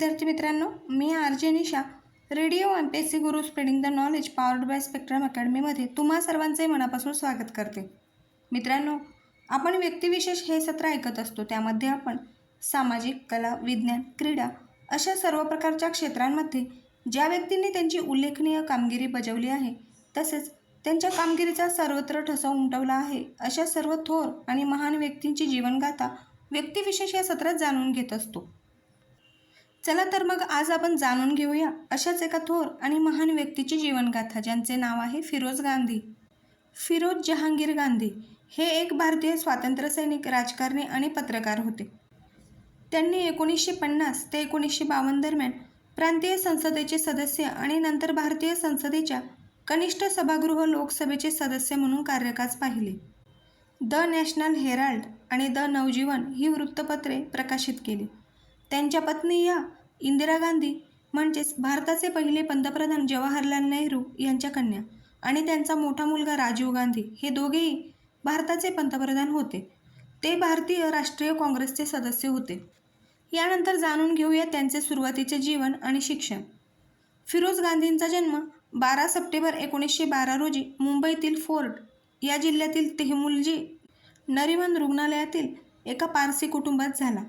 विद्यार्थी मित्रांनो मी R J Nisha radio M P S C Guru spreading the knowledge powered by Spectrum अकॅडमीमध्ये तुम्हा सर्वांचे मनापासून स्वागत करते. मित्रांनो आपण व्यक्तिविशेष हे सत्र ऐकत असतो त्यामध्ये आपण सामाजिक कला विज्ञान क्रीडा अशा सर्व प्रकारच्या क्षेत्रांमध्ये ज्या व्यक्तींनी त्यांची उल्लेखनीय कामगिरी बजावली आहे तसेच त्यांच्या कामगिरीचा सर्वत्र ठसा उमटवला आहे अशा सर्व थोर आणि महान व्यक्तींची जीवनगाथा व्यक्तिविशेष या सत्रात जाणून घेत असतो. चला तर मग आज आपण जाणून घेऊया अशाच एका थोर आणि महान व्यक्तीची जीवनगाथा ज्यांचे नाव आहे फिरोज गांधी. फिरोज जहांगीर गांधी हे एक भारतीय स्वातंत्र्यसैनिक राजकारणी आणि पत्रकार होते. त्यांनी एकोणीसशे पन्नास ते एकोणीसशे बावन्न दरम्यान प्रांतीय संसदेचे सदस्य आणि नंतर भारतीय संसदेच्या कनिष्ठ सभागृह लोकसभेचे सदस्य म्हणून कार्यकाज पाहिले. द नॅशनल हेराल्ड आणि द नवजीवन ही वृत्तपत्रे प्रकाशित केली. त्यांच्या पत्नी या इंदिरा गांधी म्हणजेच भारताचे पहिले पंतप्रधान जवाहरलाल नेहरू यांच्या कन्या आणि त्यांचा मोठा मुलगा राजीव गांधी हे दोघेही भारताचे पंतप्रधान होते. ते भारतीय राष्ट्रीय काँग्रेसचे सदस्य होते. यानंतर जाणून घेऊया त्यांचे सुरुवातीचे जीवन आणि शिक्षण. फिरोज गांधींचा जन्म बारा सप्टेंबर एकोणीसशे बारा रोजी मुंबईतील फोर्ट या जिल्ह्यातील तेहमुलजी नरिमन रुग्णालयातील एका पारसी कुटुंबात झाला.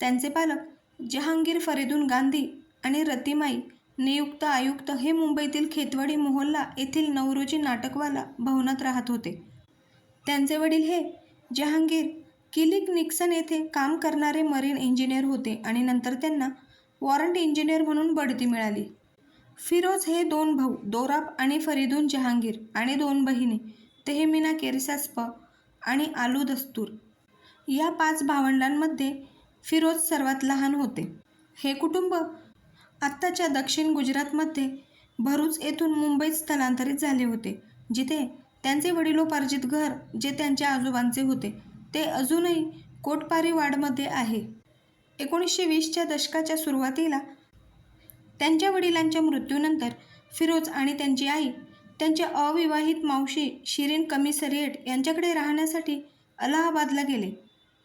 त्यांचे पालक जहांगीर फरीदून गांधी आणि रतिमाई नियुक्त आयुक्त हे मुंबईतील खेतवाडी मोहल्ला येथील नवरोजी नाटकवाला भवनात राहत होते. त्यांचे वडील हे जहांगीर किलिक निक्सन येथे काम करणारे मरीन इंजिनियर होते आणि नंतर त्यांना वॉरंट इंजिनियर म्हणून बढती मिळाली. फिरोज हे दोन भाऊ दोराब आणि फरीदून जहांगीर आणि दोन बहिणी तेहमिना केरिसास्प आणि आलू दस्तूर. या पाच भावंडांमध्ये फिरोज सर्वात लहान होते. हे कुटुंब आत्ताच्या दक्षिण गुजरातमध्ये भरूच येथून मुंबईत स्थलांतरित झाले होते जिथे त्यांचे वडिलोपार्जित घर जे त्यांच्या आजोबांचे होते ते अजूनही कोटपारी वाडमध्ये आहे. एकोणीसशे वीसच्या दशकाच्या सुरुवातीला त्यांच्या वडिलांच्या मृत्यूनंतर फिरोज आणि त्यांची आई त्यांच्या अविवाहित मावशी शिरीन कमिसरिएट यांच्याकडे राहण्यासाठी अलाहाबादला गेले.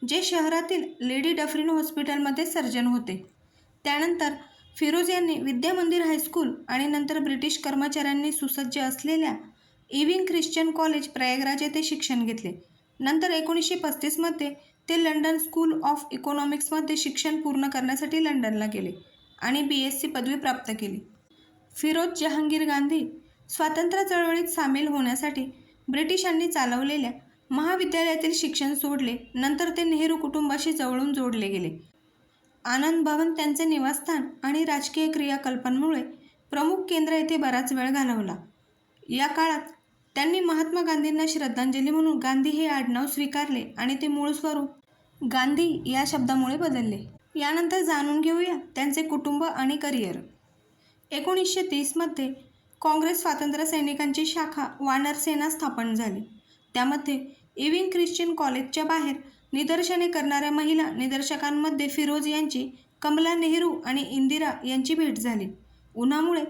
जे शहरातील लेडी डफरीन हॉस्पिटलमध्ये सर्जन होते. त्यानंतर फिरोज यांनी विद्या मंदिर हायस्कूल आणि नंतर ब्रिटिश कर्मचाऱ्यांनी सुसज्ज असलेल्या इविंग ख्रिश्चन कॉलेज प्रयागराज येथे शिक्षण घेतले. नंतर एकोणीसशे पस्तीसमध्ये ते लंडन स्कूल ऑफ इकॉनॉमिक्समध्ये शिक्षण पूर्ण करण्यासाठी लंडनला गेले आणि बी एस सी पदवी प्राप्त केली. फिरोज जहांगीर गांधी स्वातंत्र्य चळवळीत सामील होण्यासाठी ब्रिटिशांनी चालवलेल्या महाविद्यालयातील शिक्षण सोडले नंतर ते नेहरू कुटुंबाशी जवळून जोडले गेले. आनंद भवन त्यांचे निवासस्थान आणि राजकीय क्रियाकल्पांमुळे प्रमुख केंद्र येथे बराच वेळ घालवला. या काळात त्यांनी महात्मा गांधींना श्रद्धांजली म्हणून गांधी हे आडनाव स्वीकारले आणि ते मूळ स्वरूप गांधी या शब्दामुळे बदलले. यानंतर जाणून घेऊया त्यांचे कुटुंब आणि करिअर. एकोणीसशे तीसमध्ये काँग्रेस स्वातंत्र्य सैनिकांची शाखा वानर सेना स्थापन झाली. त्यामध्ये इविंग ख्रिश्चन कॉलेजच्या बाहेर निदर्शने करणाऱ्या महिला निदर्शकांमध्ये फिरोज यांची कमला नेहरू आणि इंदिरा यांची भेट झाली. उन्हामुळे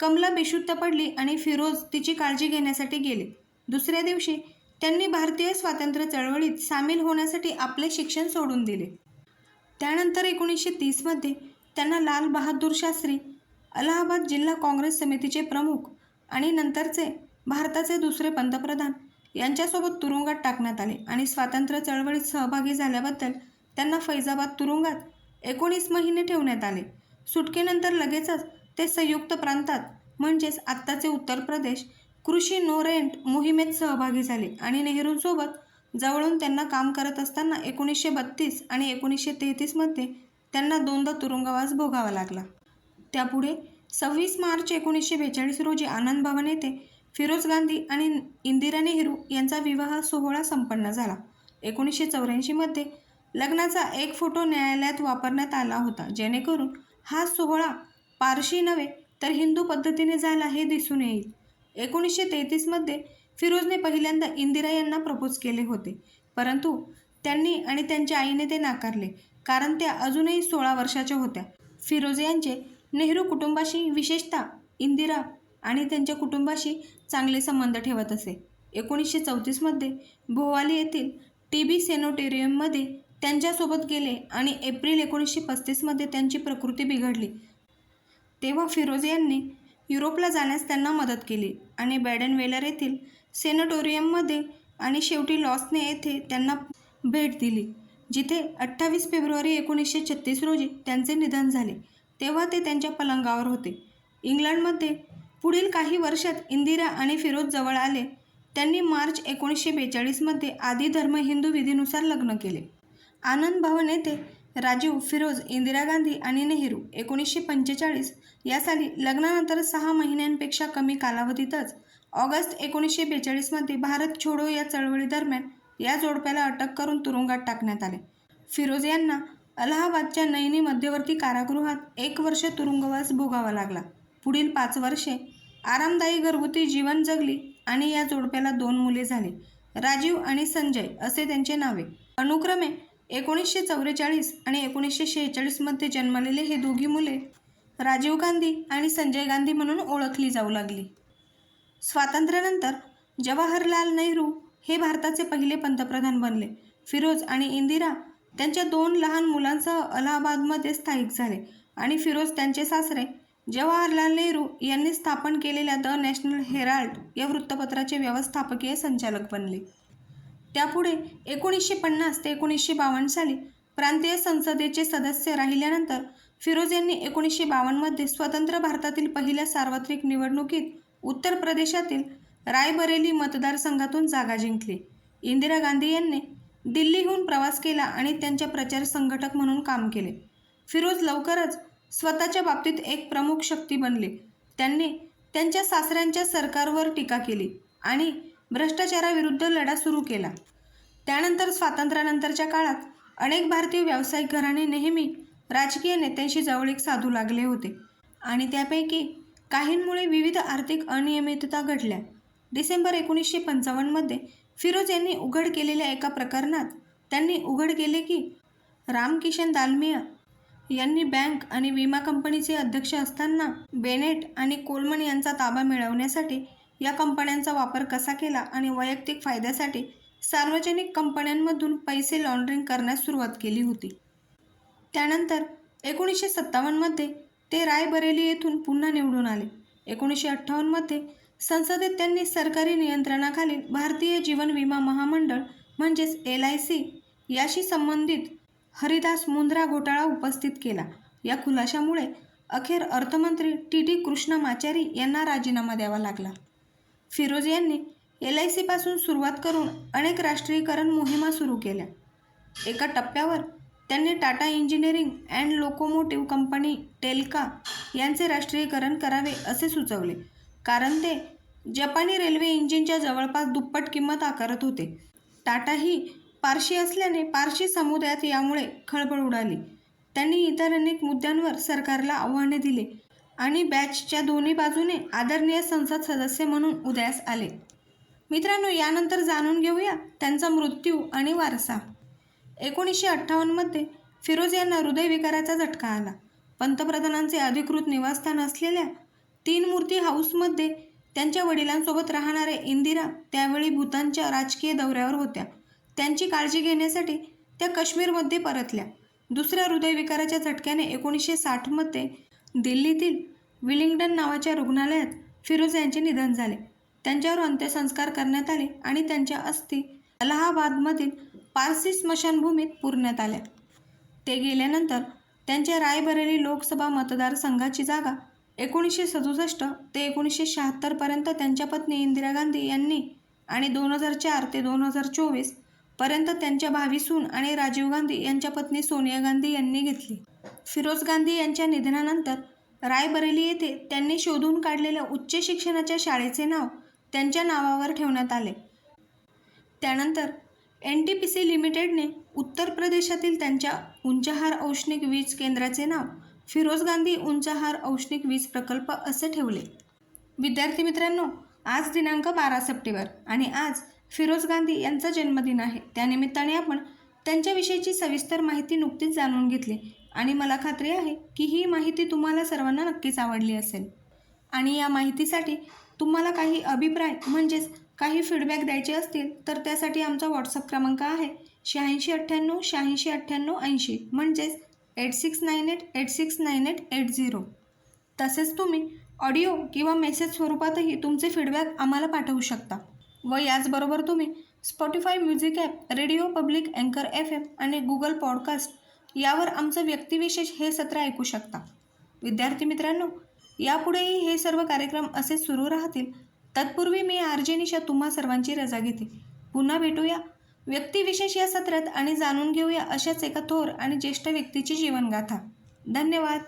कमला बेशुद्ध पडली आणि फिरोज तिची काळजी घेण्यासाठी गेले. दुसऱ्या दिवशी त्यांनी भारतीय स्वातंत्र्य चळवळीत सामील होण्यासाठी आपले शिक्षण सोडून दिले. त्यानंतर एकोणीसशे तीसमध्ये त्यांना लाल बहादूर शास्त्री अलाहाबाद जिल्हा काँग्रेस समितीचे प्रमुख आणि नंतरचे भारताचे दुसरे पंतप्रधान यांच्यासोबत तुरुंगात टाकण्यात आले आणि स्वातंत्र्य चळवळीत सहभागी झाल्याबद्दल त्यांना फैजाबाद तुरुंगात एकोणीस महिने ठेवण्यात आले. सुटकेनंतर लगेचच ते संयुक्त प्रांतात म्हणजेच आत्ताचे उत्तर प्रदेश कृषी नो रेंट मोहिमेत सहभागी झाले आणि नेहरूंसोबत जवळून त्यांना काम करत असताना एकोणीसशे बत्तीस आणि एकोणीसशे तेहतीसमध्ये त्यांना दोनदा तुरुंगवास भोगावा लागला. त्यापुढे सव्वीस मार्च एकोणीसशे बेचाळीस रोजी आनंद भवन येथे फिरोज गांधी आणि इंदिरा नेहरू यांचा विवाह सोहळा संपन्न झाला. एकोणीसशे चौऱ्याऐंशीमध्ये लग्नाचा एक फोटो न्यायालयात वापरण्यात आला होता. जेणेकरून हा सोहळा पारशी नव्हे तर हिंदू पद्धतीने झाला हे दिसून येईल. एकोणीसशे तेहतीसमध्ये फिरोजने पहिल्यांदा इंदिरा यांना प्रपोज केले होते. परंतु त्यांनी आणि त्यांच्या आईने ते नाकारले कारण त्या अजूनही सोळा वर्षाच्या होत्या. फिरोज यांचे नेहरू कुटुंबाशी विशेषतः इंदिरा आणि त्यांच्या कुटुंबाशी चांगले संबंध ठेवत असे. एकोणीसशे चौतीसमध्ये भोवाली येथील टी बी सेनोटेरियममध्ये त्यांच्यासोबत गेले आणि एप्रिल एकोणीसशे पस्तीसमध्ये त्यांची प्रकृती बिघडली. तेव्हा फिरोज यांनी युरोपला जाण्यास त्यांना मदत केली आणि बॅडनवेलर येथील सेनेटोरियममध्ये आणि शेवटी लॉसने येथे त्यांना भेट दिली जिथे अठ्ठावीस फेब्रुवारी एकोणीसशे छत्तीस रोजी त्यांचे निधन झाले. तेव्हा ते त्यांच्या पलंगावर होते. इंग्लंडमध्ये पुढील काही वर्षात इंदिरा आणि फिरोज जवळ आले. त्यांनी मार्च एकोणीसशे बेचाळीसमध्ये आदी धर्म हिंदू विधीनुसार लग्न केले. आनंद भवन येथे राजीव फिरोज इंदिरा गांधी आणि नेहरू एकोणीसशे पंचेचाळीस या साली लग्नानंतर सहा महिन्यांपेक्षा कमी कालावधीतच ऑगस्ट एकोणीसशे बेचाळीसमध्ये भारत छोडो या चळवळीदरम्यान या जोडप्याला अटक करून तुरुंगात टाकण्यात आले. फिरोज यांना अलाहाबादच्या नैनी मध्यवर्ती कारागृहात एक वर्ष तुरुंगवास भोगावा लागला. पुढील पाच वर्षे आरामदायी घरगुती जीवन जगली आणि या जोडप्याला दोन मुले झाली. राजीव आणि संजय असे त्यांचे नावे. अनुक्रमे एकोणीसशे चौवेचाळीस आणि एकोणीसशे शेहेचाळीसमध्ये जन्मलेले हे दोघी मुले राजीव गांधी आणि संजय गांधी म्हणून ओळखली जाऊ लागली. स्वातंत्र्यानंतर जवाहरलाल नेहरू हे भारताचे पहिले पंतप्रधान बनले. फिरोज आणि इंदिरा त्यांच्या दोन लहान मुलांसह अलाहाबादमध्ये स्थायिक झाले आणि फिरोज त्यांचे सासरे जवाहरलाल नेहरू यांनी स्थापन केलेल्या द नॅशनल हेराल्ड या वृत्तपत्राचे व्यवस्थापकीय संचालक बनले. त्यापुढे एकोणीसशे पन्नास ते एकोणीसशे बावन्न साली प्रांतीय संसदेचे सदस्य राहिल्यानंतर फिरोज यांनी एकोणीसशे बावन्नमध्ये स्वतंत्र भारतातील पहिल्या सार्वत्रिक निवडणुकीत उत्तर प्रदेशातील रायबरेली मतदारसंघातून जागा जिंकली. इंदिरा गांधी यांनी दिल्लीहून प्रवास केला आणि त्यांच्या प्रचार संघटक म्हणून काम केले. फिरोज लवकरच स्वतःच्या बाबतीत एक प्रमुख शक्ती बनले. त्यांनी त्यांच्या सासऱ्यांच्या सरकारवर टीका केली आणि भ्रष्टाचाराविरुद्ध लढा सुरू केला. त्यानंतर स्वातंत्र्यानंतरच्या काळात अनेक भारतीय व्यावसायिक घराणे नेहमी राजकीय नेत्यांशी जवळीक साधू लागले होते आणि त्यापैकी काहींमुळे विविध आर्थिक अनियमितता घडल्या. डिसेंबर एकोणीसशे पंचावन्नमध्ये फिरोज यांनी उघड केलेल्या एका प्रकरणात त्यांनी उघड केले की रामकिशन दालमिया यांनी बँक आणि विमा कंपनीचे अध्यक्ष असताना बेनेट आणि कोलमन यांचा ताबा मिळवण्यासाठी या कंपन्यांचा वापर कसा केला आणि वैयक्तिक फायद्यासाठी सार्वजनिक कंपन्यांमधून पैसे लॉन्ड्रिंग करण्यास सुरुवात केली होती. त्यानंतर एकोणीसशे सत्तावन्नमध्ये ते रायबरेली येथून पुन्हा निवडून आले. एकोणीसशे अठ्ठावन्नमध्ये संसदेत त्यांनी सरकारी नियंत्रणाखालील भारतीय जीवन विमा महामंडळ म्हणजेच एल आय सी याशी संबंधित हरिदास मुंद्रा घोटाळा उपस्थित केला. या खुलाशामुळे अखेर अर्थमंत्री टी. टी. कृष्णमाचारी यांना राजीनामा द्यावा लागला. फिरोज यांनी एल आय सीपासून सुरुवात करून अनेक राष्ट्रीयकरण मोहिमा सुरू केल्या. एका टप्प्यावर त्यांनी Tata engineering and locomotive company Telco यांचे राष्ट्रीयकरण करावे असे सुचवले. कारण ते जपानी रेल्वे इंजिनच्या जवळपास दुप्पट किंमत आकारत होते. टाटा ही पारशी असल्याने पारशी समुदायात यामुळे खळबळ उडाली. त्यांनी इतर अनेक मुद्द्यांवर सरकारला आव्हाने दिले आणि बॅचच्या दोन्ही बाजूने आदरणीय संसद सदस्य म्हणून उदयास आले. मित्रांनो यानंतर जाणून घेऊया त्यांचा मृत्यू आणि वारसा. एकोणीसशे अठ्ठावन्नमध्ये फिरोज यांना हृदयविकाराचा झटका आला. पंतप्रधानांचे अधिकृत निवासस्थान असलेल्या तीन मूर्ती हाऊसमध्ये त्यांच्या वडिलांसोबत राहणाऱ्या इंदिरा त्यावेळी भूतानच्या राजकीय दौऱ्यावर होत्या. त्यांची काळजी घेण्यासाठी त्या काश्मीरमध्ये परतल्या. दुसऱ्या हृदयविकाराच्या झटक्याने एकोणीसशे साठमध्ये दिल्लीतील विलिंग्डन नावाच्या रुग्णालयात फिरोज यांचे निधन झाले. त्यांच्यावर अंत्यसंस्कार करण्यात आले आणि त्यांच्या अस्थी अलाहाबादमधील पारसी स्मशानभूमीत पुरण्यात आल्या. ते गेल्यानंतर त्यांच्या रायबरेली लोकसभा मतदारसंघाची जागा एकोणीसशे सदुसष्ट ते एकोणीसशे शहात्तरपर्यंत त्यांच्या पत्नी इंदिरा गांधी यांनी आणि दोन हजार चार ते दोन हजार चोवीस पर्यंत त्यांच्या भावी सून आणि राजीव गांधी यांच्या पत्नी सोनिया गांधी यांनी घेतली. फिरोज गांधी यांच्या निधनानंतर रायबरेली येथे त्यांनी शोधून काढलेल्या उच्च शिक्षणाच्या शाळेचे नाव त्यांच्या नावावर ठेवण्यात आले. त्यानंतर एन टी पी सी लिमिटेडने उत्तर प्रदेशातील त्यांच्या उंचहार औष्णिक वीज केंद्राचे नाव फिरोज गांधी उंचाहार औष्णिक वीज प्रकल्प असे ठेवले. विद्यार्थी मित्रांनो आज दिनांक बारा सप्टेंबर आणि आज फिरोज गांधी यांचा जन्मदिन आहे. त्यानिमित्ताने आपण त्यांच्याविषयीची सविस्तर माहिती नुकतीच जाणून घेतली आणि मला खात्री आहे की ही माहिती तुम्हाला सर्वांना नक्कीच आवडली असेल. आणि या माहितीसाठी तुम्हाला काही अभिप्राय म्हणजेच काही फीडबॅक द्यायचे असतील तर त्यासाठी आमचा व्हॉट्सअप क्रमांक आहे शहाऐंशी अठ्ठ्याण्णव शहाऐंशी अठ्ठ्याण्णव ऐंशी म्हणजेच eight six nine eight eight six nine eight eight zero. तसेच तुम्ही ऑडिओ किंवा मेसेज स्वरूपातही तुमचे फीडबॅक आम्हाला पाठवू शकता. व याचबरोबर तुम्ही Spotify music app radio public अँकर एफ एम आणि गुगल पॉडकास्ट यावर आमचं व्यक्तिविशेष हे सत्र ऐकू शकता. विद्यार्थी मित्रांनो यापुढेही हे सर्व कार्यक्रम असे सुरू राहतील. तत्पूर्वी मी आर निशा तुम्हा सर्वांची रजा घेते. पुन्हा भेटूया. व्यक्तिविशेष या सत्रात आणि जाणून घेऊया अशाच एका थोर आणि ज्येष्ठ व्यक्तीची जीवनगाथा. धन्यवाद.